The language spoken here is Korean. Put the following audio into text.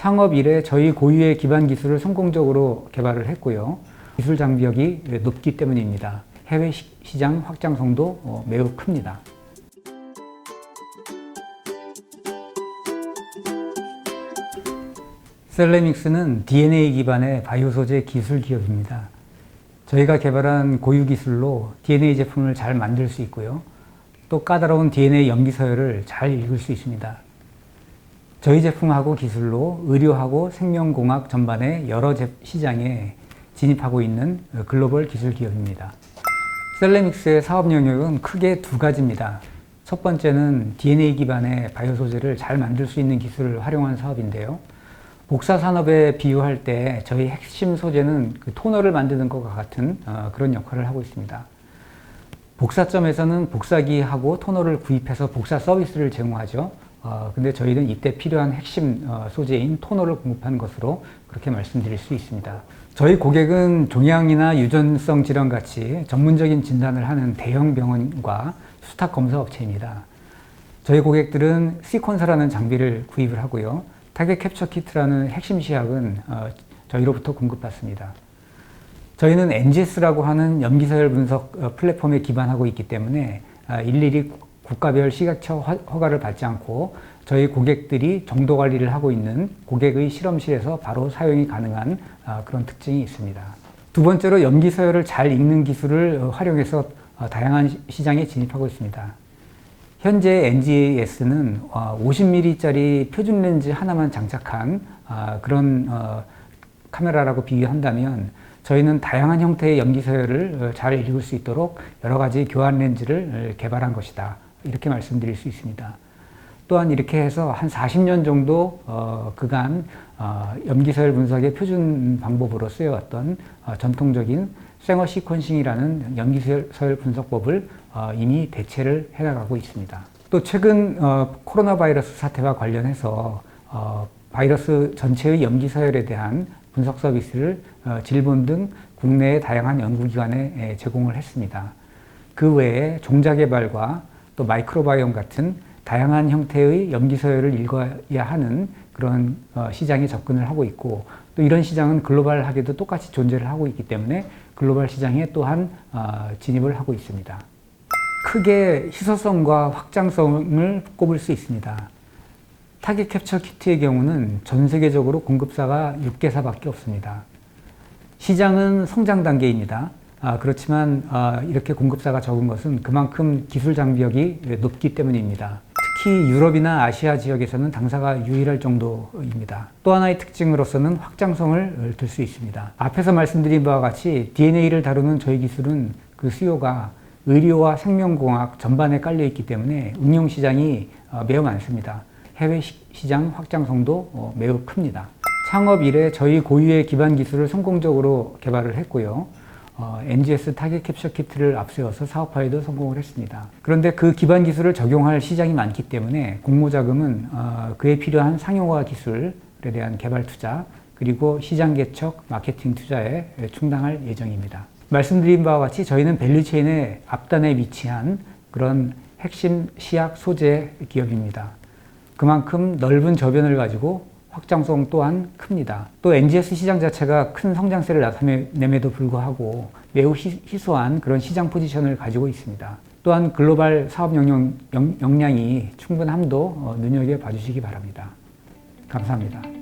창업 이래 저희 고유의 기반 기술을 성공적으로 개발을 했고요. 기술 장벽이 높기 때문입니다. 해외 시- 시장 확장성도 어, 매우 큽니다. 셀레믹스는 DNA 기반의 바이오 소재 기술 기업입니다. 저희가 개발한 고유 기술로 DNA 제품을 잘 만들 수 있고요. 또 까다로운 DNA 염기 서열을 잘 읽을 수 있습니다. 저희 제품하고 기술로 의료하고 생명공학 전반의 여러 제- 시장에 진입하고 있는 글로벌 기술 기업입니다. 셀레믹스의 사업 영역은 크게 두 가지입니다. 첫 번째는 DNA 기반의 바이오 소재를 잘 만들 수 있는 기술을 활용한 사업인데요. 복사 산업에 비유할 때 저희 핵심 소재는 그 토너를 만드는 것과 같은 어, 그런 역할을 하고 있습니다. 복사점에서는 복사기하고 토너를 구입해서 복사 서비스를 제공하죠. 어, 근데 저희는 이때 필요한 핵심 어, 소재인 토너를 공급한 것으로 그렇게 말씀드릴 수 있습니다. 저희 고객은 종양이나 유전성 질환 같이 전문적인 진단을 하는 대형 병원과 수탁 검사 업체입니다. 저희 고객들은 시퀀서라는 장비를 구입을 하고요. 타겟 캡처 키트라는 핵심 시약은 어, 저희로부터 공급받습니다. 저희는 NGS라고 하는 염기서열 분석 어, 플랫폼에 기반하고 있기 때문에 아, 일일이 국가별 허- 허가를 받지 않고 저희 고객들이 정도 관리를 하고 있는 고객의 실험실에서 바로 사용이 가능한 아, 그런 특징이 있습니다. 두 번째로 염기서열을 잘 읽는 기술을 어, 활용해서 어, 다양한 시- 시장에 진입하고 있습니다. 현재 NGS는 50mm짜리 표준 렌즈 하나만 장착한 아, 그런 어, 카메라라고 비교한다면 저희는 다양한 형태의 염기 서열을 어, 잘 읽을 수 있도록 여러 가지 교환 렌즈를 어, 개발한 것이다. 이렇게 말씀드릴 수 있습니다. 또한 이렇게 해서 한 40년 정도 어, 그간 어, 염기 서열 분석의 표준 방법으로 쓰여왔던 어, 전통적인 생어 시퀀싱이라는 염기 서열- 서열 분석법을 어, 이미 대체를 해나가고 있습니다. 또 최근 어, 코로나 바이러스 사태와 관련해서 어, 바이러스 전체의 염기 서열에 대한 분석 서비스를 어, 질본 등 국내의 다양한 연구기관에 에, 제공을 했습니다. 그 외에 종자 개발과 또 마이크로바이옴 같은 다양한 형태의 염기 서열을 읽어야 하는 그런 어, 시장에 접근을 하고 있고 또 이런 시장은 글로벌하게도 똑같이 존재를 하고 있기 때문에 글로벌 시장에 또한 어, 진입을 하고 있습니다. 크게 희소성과 확장성을 꼽을 수 있습니다. 타겟 캡처 키트의 경우는 전 세계적으로 공급사가 6개사밖에 없습니다. 시장은 성장 단계입니다. 아, 그렇지만 아, 이렇게 공급사가 적은 것은 그만큼 기술 장벽이 높기 때문입니다. 특히 유럽이나 아시아 지역에서는 당사가 유일할 정도입니다. 또 하나의 특징으로서는 확장성을 들 수 있습니다. 앞에서 말씀드린 바와 같이 DNA를 다루는 저희 기술은 그 수요가 의료와 생명공학 전반에 깔려 있기 때문에 응용 시장이 어, 매우 많습니다. 해외 시- 시장 확장성도 어, 매우 큽니다. 창업 이래 저희 고유의 기반 기술을 성공적으로 개발을 했고요. 어, NGS 타겟 캡처 키트를 앞세워서 사업화에도 성공을 했습니다. 그런데 그 기반 기술을 적용할 시장이 많기 때문에 공모 자금은 어, 그에 필요한 상용화 기술에 대한 개발 투자 그리고 시장 개척, 마케팅 투자에 충당할 예정입니다. 말씀드린 바와 같이 저희는 밸류체인의 앞단에 위치한 그런 핵심 시약 소재 기업입니다. 그만큼 넓은 저변을 가지고 확장성 또한 큽니다. 또 NGS 시장 자체가 큰 성장세를 나타냄에도 불구하고 매우 희, 희소한 그런 시장 포지션을 가지고 있습니다. 또한 글로벌 사업 역량, 역- 역량이 충분함도 어, 눈여겨봐 주시기 바랍니다. 감사합니다.